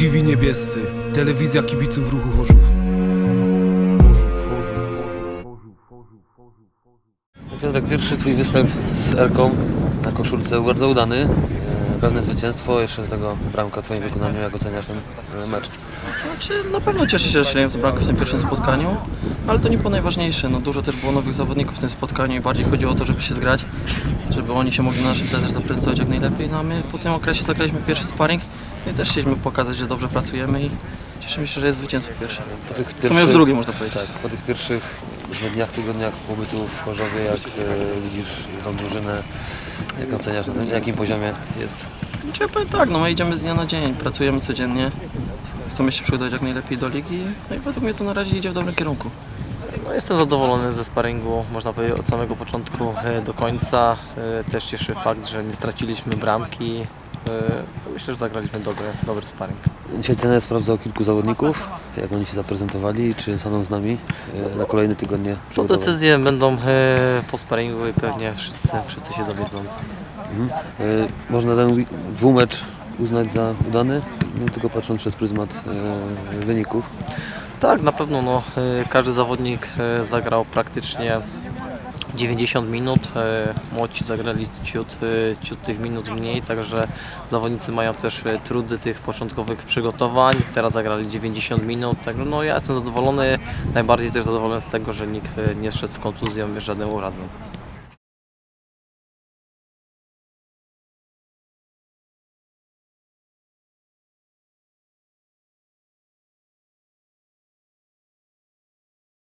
TV Niebiescy, telewizja kibiców ruchu Chorzów. Chorzów. Piotrek, pierwszy Twój występ z Erką na koszulce bardzo udany. E, Pewne zwycięstwo, jeszcze do tego bramka w Twoim wykonaniu. Jak oceniasz ten e, mecz? Znaczy, na pewno cieszę się, że strzeliłem tę bramkę w tym pierwszym spotkaniu, ale to nie było najważniejsze. No, dużo też było nowych zawodników w tym spotkaniu i bardziej chodziło o to, żeby się zgrać, żeby oni się mogli na naszym plenerze zaprezentować jak najlepiej. No a my po tym okresie zagraliśmy pierwszy sparring i też chcieliśmy pokazać, że dobrze pracujemy i cieszymy się, że jest zwycięstwo pierwsze. Po tych W sumie już drugie można powiedzieć. Tak, po tych pierwszych dniach, tygodniach pobytu w Chorzowie, jak e, widzisz tą drużynę, jak oceniasz, na tym- na jakim poziomie jest? Znaczy, ja powiem tak, no my idziemy z dnia na dzień, pracujemy codziennie, chcemy się przygotować jak najlepiej do ligi no i według mnie to na razie idzie w dobrym kierunku. No, jestem zadowolony ze sparingu, można powiedzieć od samego początku e, do końca. E, Też cieszy fakt, że nie straciliśmy bramki. E, Myślę, że zagraliśmy dobry, dobry sparing. Dzisiaj trener sprawdzał kilku zawodników, jak oni się zaprezentowali, czy zostaną z nami e, na kolejne tygodnie. To przygotowań. decyzje będą e, po sparingu i pewnie wszyscy, wszyscy się dowiedzą. E, Można ten dwumecz uznać za udany, nie tylko patrząc przez pryzmat wyników. Tak, na pewno no, każdy zawodnik zagrał praktycznie 90 minut. e, Młodzi zagrali ciut, e, ciut tych minut mniej, także zawodnicy mają też e, trudy tych początkowych przygotowań. Teraz zagrali 90 minut, także no, ja jestem zadowolony. Najbardziej też zadowolony z tego, że nikt nie szedł z kontuzją, żadnym urazem.